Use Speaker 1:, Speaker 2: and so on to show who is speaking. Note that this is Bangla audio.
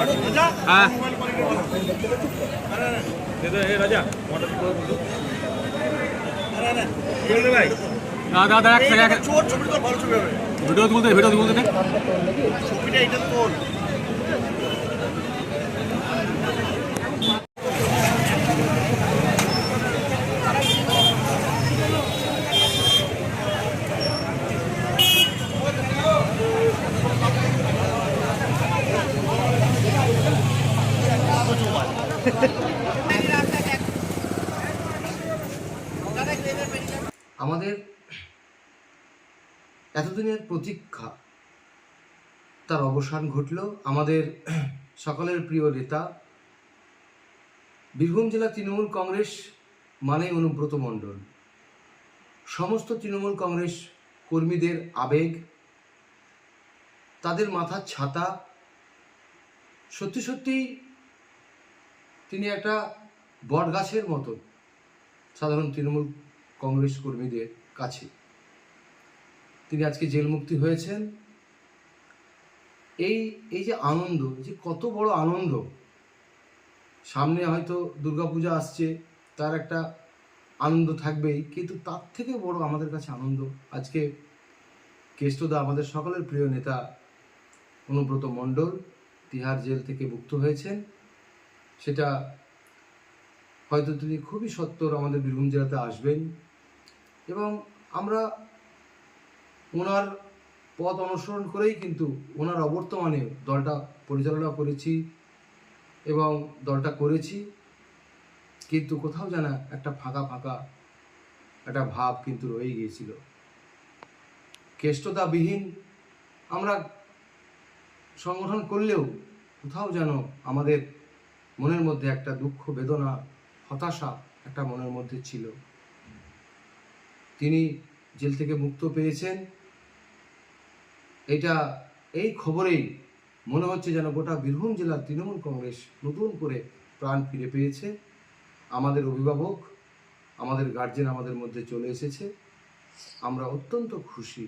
Speaker 1: হ্যাঁ। দাদা দাদা এক সেকেন্ড ভিডিও তুলতে ভিডিও তুলতে।
Speaker 2: ছবিটা এটা তোর
Speaker 3: আমাদের এতদিনের প্রতীক্ষা, তার অবসান ঘটল আমাদের সকলের প্রিয় নেতা বীরভূম জেলা তৃণমূল কংগ্রেস মানে অনুব্রত মণ্ডল। সমস্ত তৃণমূল কংগ্রেস কর্মীদের আবেগ, তাদের মাথার ছাতা সত্যি সত্যি তিনি একটা বটগাছের মতো সাধারণ তৃণমূল কংগ্রেস কর্মীদের কাছে। তিনি আজকে জেল মুক্তি হয়েছেন। এই এই যে আনন্দ যে কত বড় আনন্দ। সামনে হয়তো দুর্গাপূজা আসছে, তার একটা আনন্দ থাকবেই, কিন্তু তার থেকে বড় আমাদের কাছে আনন্দ আজকে কেষ্টদা, আমাদের সকলের প্রিয় নেতা অনুব্রত মণ্ডল তিহার জেল থেকে মুক্ত হয়েছেন। সেটা হয়তো তিনি খুবই সত্তর আমাদের বীরভূম জেলাতে আসবেন। এবং আমরা ওনার পথ অনুসরণ করেই কিন্তু ওনার অবর্তমানে দলটা পরিচালনা করেছি এবং দলটা করেছি। কিন্তু কোথাও যেন একটা ফাঁকা ফাঁকা একটা ভাব কিন্তু রয়ে গিয়েছিল। কেষ্টতাবিহীন আমরা সংগঠন করলেও কোথাও যেন আমাদের মনের মধ্যে একটা দুঃখ, বেদনা, হতাশা একটা মনের মধ্যে ছিল। তিনি জেল থেকে মুক্ত পেয়েছেন। এটা এই খবরেই মনে হচ্ছে যেন গোটা বীরভূম জেলার তৃণমূল কংগ্রেস নতুন করে প্রাণ ফিরে পেয়েছে। আমাদের অভিভাবক, আমাদের গার্জেন আমাদের মধ্যে চলে এসেছে। আমরা অত্যন্ত খুশি